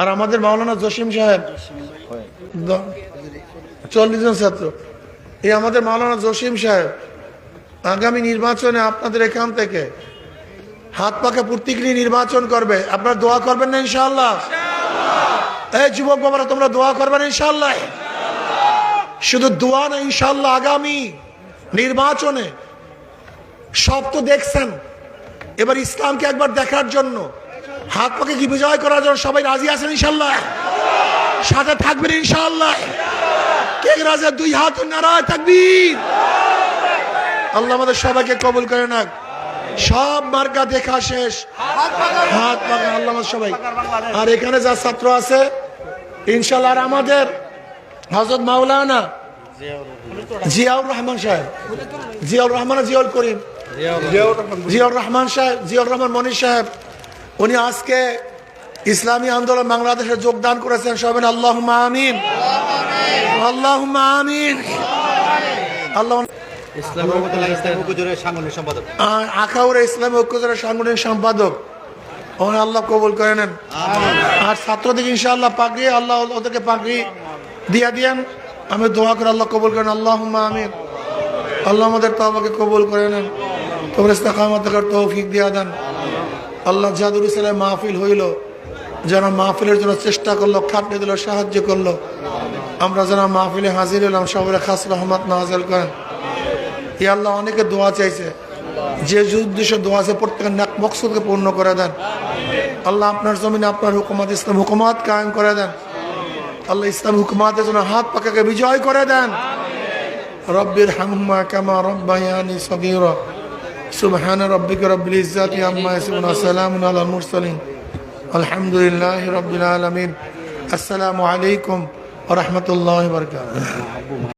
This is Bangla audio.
আর আমাদের মাওলানা জসিম সাহেব চল্লিশ জন ছাত্র। এই আমাদের মাওলানা জসিম সাহেব, আগামী নির্বাচনে আপনাদের এখান থেকে হাত পাকে প্রতীক নির্বাচন করবে। আপনারা দোয়া করবেন না ইনশাল্লাহ এই যুবক বাবারা, তোমরা দোয়া করবেন ইনশাল্লাহ শুধু দোয়া না ইনশাল্লাহ আগামী নির্বাচনে সব তো দেখছেন। এবার ইসলামকে একবার দেখার জন্য হাত পাকে কি বিজয় করার জন্য সবাই রাজি আছেন ইনশাল্লাহ সাথে থাকবেন ইনশাল্লাহ কে রাজা? দুই হাত নারায় থাকবির আল্লাহ আমাদের সবাইকে কবুল করে না সব মার্কা দেখা শেষ। হাত পাকা। আল্লাহ সবাই। আর এখানে যা ছাত্র আছে ইনশাল্লাহ আর আমাদের হজরত মাওলানা জিয়াউর রহমান সাহেব। জিয়াউর রহমান জিয়াউল করিম। জিয়াউর রহমান সাহেব জিয়াউর রহমান মনির সাহেব। উনি আজকে ইসলামী আন্দোলন বাংলাদেশে যোগদান করেছেন সবেন আল্লাহ আমিন। আল্লাহ আমিন। আল্লাহ সাংগঠনিক সম্পাদক। ইসলামী ঐক্যজোড়ার সাংগঠনিক সম্পাদক। ওখানে আল্লাহ কবুল করে নেন। আর ছাত্রদের ইনশাআল্লাহ পাগড়ি আল্লাহ ওদেরকে পাগড়ি দিয়া দিয়েন। আমি দোয়া করে আল্লাহ কবুল করেন। আল্লাহ আমিন। আল্লাহ আমাদের তবাকে কবুল করে নেন। তোমরা ইস্তাকামত তৌফিক দিয়া দেন। আল্লাহ জাদুর ইসলাম মাহফিল হইল যারা মাহফিলের জন্য চেষ্টা করল, খাটনি দিল, সাহায্য করল। আমরা যারা মাহফিলে হাজির হলাম সবাই খাস রহমত নাজেল করেন। ই আল্লাহ অনেকে দোয়া চাইছে। যে উদ্দেশ্য দোয়া আছে, প্রত্যেকের নাক মকসদকে পূর্ণ করে দেন। আল্লাহ আপনার জমিনে আপনার হুকুমাত, ইসলাম হুকুমাত কায়েম করে দেন। আল্লাহ ইসলাম হুকুমাতের জন্য হাত পাকাকে বিজয় করে দেন। রব্বির হামমা কামা রব্বায়ানি সগীরা। সুবহান ربك رب العزة عما يصفون وسلام على المرسلين الحمد لله رب العالمين السلام عليكم ورحمة الله বারাকাতুহু